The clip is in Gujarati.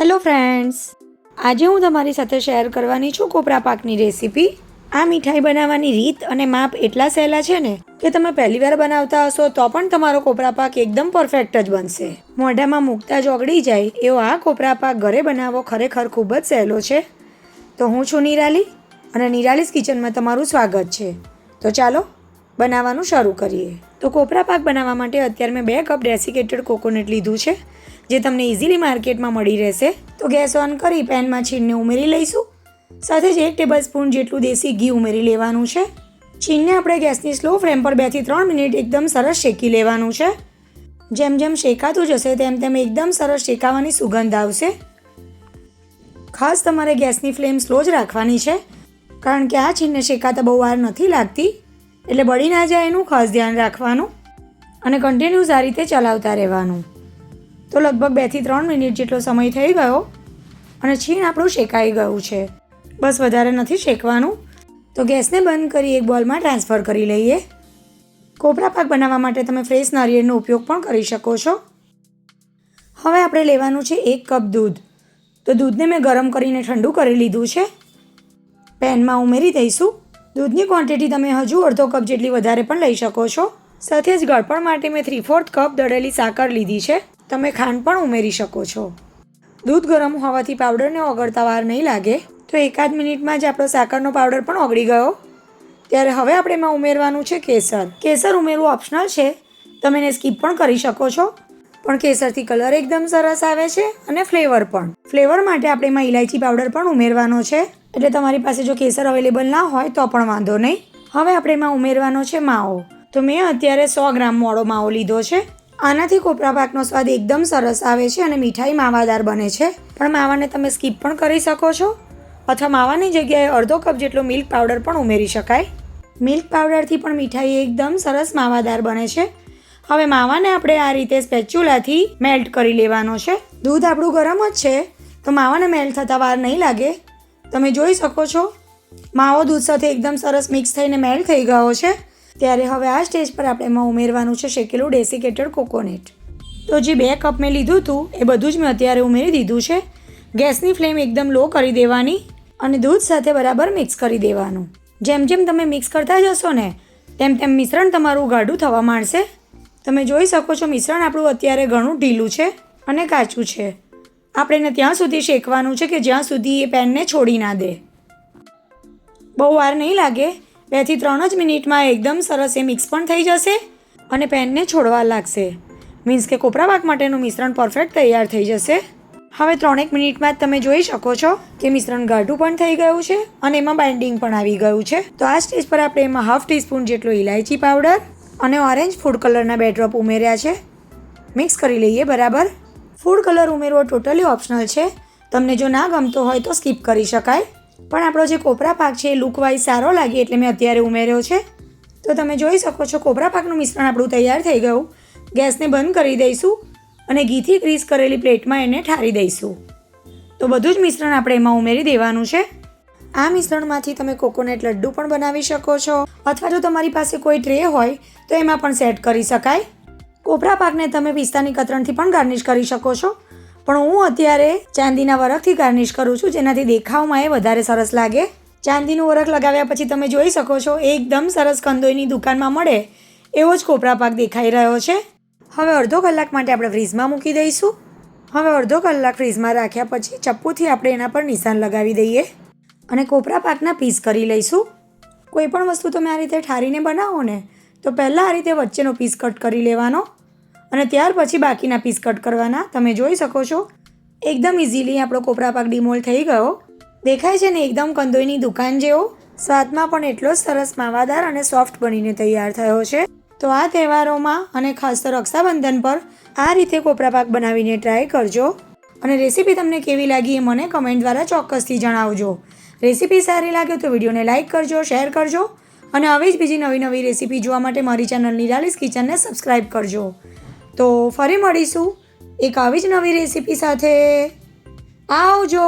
હેલો ફ્રેન્ડ્સ આજે હું તમારી સાથે શેર કરવાની છું કોપરા પાકની રેસીપી આ મીઠાઈ બનાવવાની રીત અને માપ એટલા સહેલા છે ને કે તમે પહેલી વાર બનાવતા હશો તો પણ તમારો કોપરા પાક એકદમ પરફેક્ટ જ બનશે. મોઢામાં મૂકતા જ ઓગળી જાય એવો આ કોપરા પાક ઘરે બનાવવો ખરેખર ખૂબ જ સહેલો છે. તો હું છું નિરાલી અને નિરાલીસ કિચનમાં તમારું સ્વાગત છે. તો ચાલો બનાવવાનું શરૂ કરીએ. તો કોપરા પાક બનાવવા માટે અત્યારે મેં બે કપ ડેસિકેટેડ કોકોનટ લીધું છે. જે તમને ઇઝીલી માર્કેટમાં મળી રહેશે. તો ગેસ ઓન કરી પેનમાં છીણને ઉમેરી લઈશું. સાથે જ એક ટેબલ સ્પૂન જેટલું દેશી ઘી ઉમેરી લેવાનું છે. છીણને આપણે ગેસની સ્લો ફ્લેમ પર બેથી ત્રણ મિનિટ એકદમ સરસ શેકી લેવાનું છે. જેમ જેમ શેકાતું જશે તેમ તેમ એકદમ સરસ શેકાવાની સુગંધ આવશે. ખાસ તમારે ગેસની ફ્લેમ સ્લો જ રાખવાની છે. કારણ કે આ છીણને શેકાતા બહુ વાર નથી લાગતી. એટલે બળી ના જાય એનું ખાસ ધ્યાન રાખવાનું. અને કન્ટિન્યુઝ આ રીતે ચલાવતા રહેવાનું. તો લગભગ બેથી ત્રણ મિનિટ જેટલો સમય થઈ ગયો અને છીણ આપણું શેકાઈ ગયું છે. બસ વધારે નથી શેકવાનું. તો ગેસને બંધ કરી એક બોલમાં ટ્રાન્સફર કરી લઈએ. કોપરા પાક બનાવવા માટે તમે ફ્રેશ નારિયેળનો ઉપયોગ પણ કરી શકો છો. હવે આપણે લેવાનું છે એક કપ દૂધ. તો દૂધને મેં ગરમ કરીને ઠંડુ કરી લીધું છે. પેનમાં ઉમેરી દઈશું. દૂધની ક્વોન્ટિટી તમે હજુ અડધો કપ જેટલી વધારે પણ લઈ શકો છો. સાથે જ ગળપણ માટે મેં થ્રી ફોર્થ કપ દળેલી સાકર લીધી છે. તમે ખાંડ પણ ઉમેરી શકો છો. દૂધ ગરમ હોવાથી પાવડરને ઓગળતા વાર નહીં લાગે, તો એકાદ મિનિટમાં જ આપણો સાકરનો પાવડર પણ ઓગળી ગયો. ત્યારે હવે આપણે એમાં ઉમેરવાનું છે કેસર. કેસર ઉમેરવું ઓપ્શનલ છે. તમે એને સ્કીપ પણ કરી શકો છો. પણ કેસરથી કલર એકદમ સરસ આવે છે અને ફ્લેવર પણ. ફ્લેવર માટે આપણે એમાં ઇલાયચી પાવડર પણ ઉમેરવાનો છે. એટલે તમારી પાસે જો કેસર અવેલેબલ ના હોય તો પણ વાંધો નહીં. હવે આપણે એમાં ઉમેરવાનો છે માવો. તો મેં અત્યારે સો ગ્રામ મોડો માવો લીધો છે. આનાથી કોપરા પાકનો સ્વાદ એકદમ સરસ આવે છે અને મીઠાઈ માવાદાર બને છે. પણ માવાને તમે સ્કીપ પણ કરી શકો છો. અથવા માવાની જગ્યાએ અડધો કપ જેટલો મિલ્ક પાવડર પણ ઉમેરી શકાય. મિલ્ક પાવડરથી પણ મીઠાઈ એકદમ સરસ માવાદાર બને છે. હવે માવાને આપણે આ રીતે સ્પેચ્યુલાથી મેલ્ટ કરી લેવાનો છે. દૂધ આપણું ગરમ જ છે, તો માવાને મેલ્ટ થતાં વાર નહીં લાગે. તમે જોઈ શકો છો, માવો દૂધ સાથે એકદમ સરસ મિક્સ થઈને મેલ્ટ થઈ ગયો છે. ત્યારે હવે આ સ્ટેજ પર આપણે એમાં ઉમેરવાનું છે શેકેલું ડેસિકેટેડ કોકોનટ. તો જે બે કપ મેં લીધું હતું, એ બધું જ મેં અત્યારે ઉમેરી દીધું છે. ગેસની ફ્લેમ એકદમ લો કરી દેવાની અને દૂધ સાથે બરાબર મિક્સ કરી દેવાનું. જેમ જેમ તમે મિક્સ કરતા જશો ને, તેમ તેમ મિશ્રણ તમારું ગાઢું થવા માંડશે. તમે જોઈ શકો છો મિશ્રણ આપણું અત્યારે ઘણું ઢીલું છે અને કાચું છે. આપણે એને ત્યાં સુધી શેકવાનું છે કે જ્યાં સુધી એ પેનને છોડી ના દે. બહુ વાર નહીં લાગે બેથી ત્રણ જ મિનિટમાં એકદમ સરસ એ મિક્સ પણ થઈ જશે અને પેનને છોડવા લાગશે. મીન્સ કે કોપરા પાક માટેનું મિશ્રણ પરફેક્ટ તૈયાર થઈ જશે. હવે ત્રણેક મિનિટમાં જ તમે જોઈ શકો છો કે મિશ્રણ ગાઢું પણ થઈ ગયું છે અને એમાં બાઇન્ડિંગ પણ આવી ગયું છે. તો આ સ્ટેજ પર આપણે એમાં હાફ ટીસ્પૂન જેટલો ઇલાયચી પાવડર અને ઓરેન્જ ફૂડ કલરના બે ડ્રોપ ઉમેર્યા છે. મિક્સ કરી લઈએ બરાબર. ફૂડ કલર ઉમેરવો ટોટલી ઓપ્શનલ છે. તમને જો ના ગમતો હોય તો સ્કીપ કરી શકાય. પણ આપણો જે કોપરા પાક છે એ લુકવાઇઝ સારો લાગે એટલે મેં અત્યારે ઉમેર્યો છે. તો તમે જોઈ શકો છો, કોપરા પાકનું મિશ્રણ આપણું તૈયાર થઈ ગયું. ગેસને બંધ કરી દઈશું અને ઘીથી ગ્રીસ કરેલી પ્લેટમાં એને ઠારી દઈશું. તો બધું જ મિશ્રણ આપણે એમાં ઉમેરી દેવાનું છે. આ મિશ્રણમાંથી તમે કોકોનટ લડ્ડુ પણ બનાવી શકો છો, અથવા જો તમારી પાસે કોઈ ટ્રે હોય, તો એમાં પણ સેટ કરી શકાય. કોપરા પાકને તમે પિસ્તાની કતરણથી પણ ગાર્નિશ કરી શકો છો. પણ હું અત્યારે ચાંદીના વરખથી ગાર્નિશ કરું છું, જેનાથી દેખાવમાં એ વધારે સરસ લાગે. ચાંદીનું વરખ લગાવ્યા પછી તમે જોઈ શકો છો, એકદમ સરસ કંદોઈની દુકાનમાં મળે એવો જ કોપરા પાક દેખાઈ રહ્યો છે. હવે અડધો કલાક માટે આપણે ફ્રીઝમાં મૂકી દઈશું. હવે અડધો કલાક ફ્રીઝમાં રાખ્યા પછી ચપ્પુથી આપણે એના પર નિશાન લગાવી દઈએ અને કોપરા પાકના પીસ કરી લઈશું. કોઈ પણ વસ્તુ તમે આ રીતે ઠારીને બનાવો ને, તો પહેલાં આ રીતે વચ્ચેનો પીસ કટ કરી લેવાનો. અને ત્યાર પછી બાકીના પીસ કટ કરવાના. તમે જોઈ શકો છો. એકદમ ઇઝીલી આપણો કોપરા પાક ડિમોલ થઈ ગયો. દેખાય છે ને એકદમ કંદોઈની દુકાન જેવો. સ્વાદમાં પણ એટલો જ સરસ માવાદાર અને સોફ્ટ બનીને તૈયાર થયો છે. તો આ તહેવારોમાં અને ખાસ તો રક્ષાબંધન પર આ રીતે કોપરા પાક બનાવીને ટ્રાય કરજો. અને રેસીપી તમને કેવી લાગી એ મને કમેન્ટ દ્વારા ચોક્કસથી જણાવજો. રેસીપી સારી લાગે તો વિડીયોને લાઇક કરજો શેર કરજો. અને આવી જ બીજી નવી નવી રેસીપી જોવા માટે મારી ચેનલ નિરાલીસ કિચનને સબસ્ક્રાઈબ કરજો. તો ફરી મળીશું એક આવી જ નવી રેસીપી સાથે. આવજો!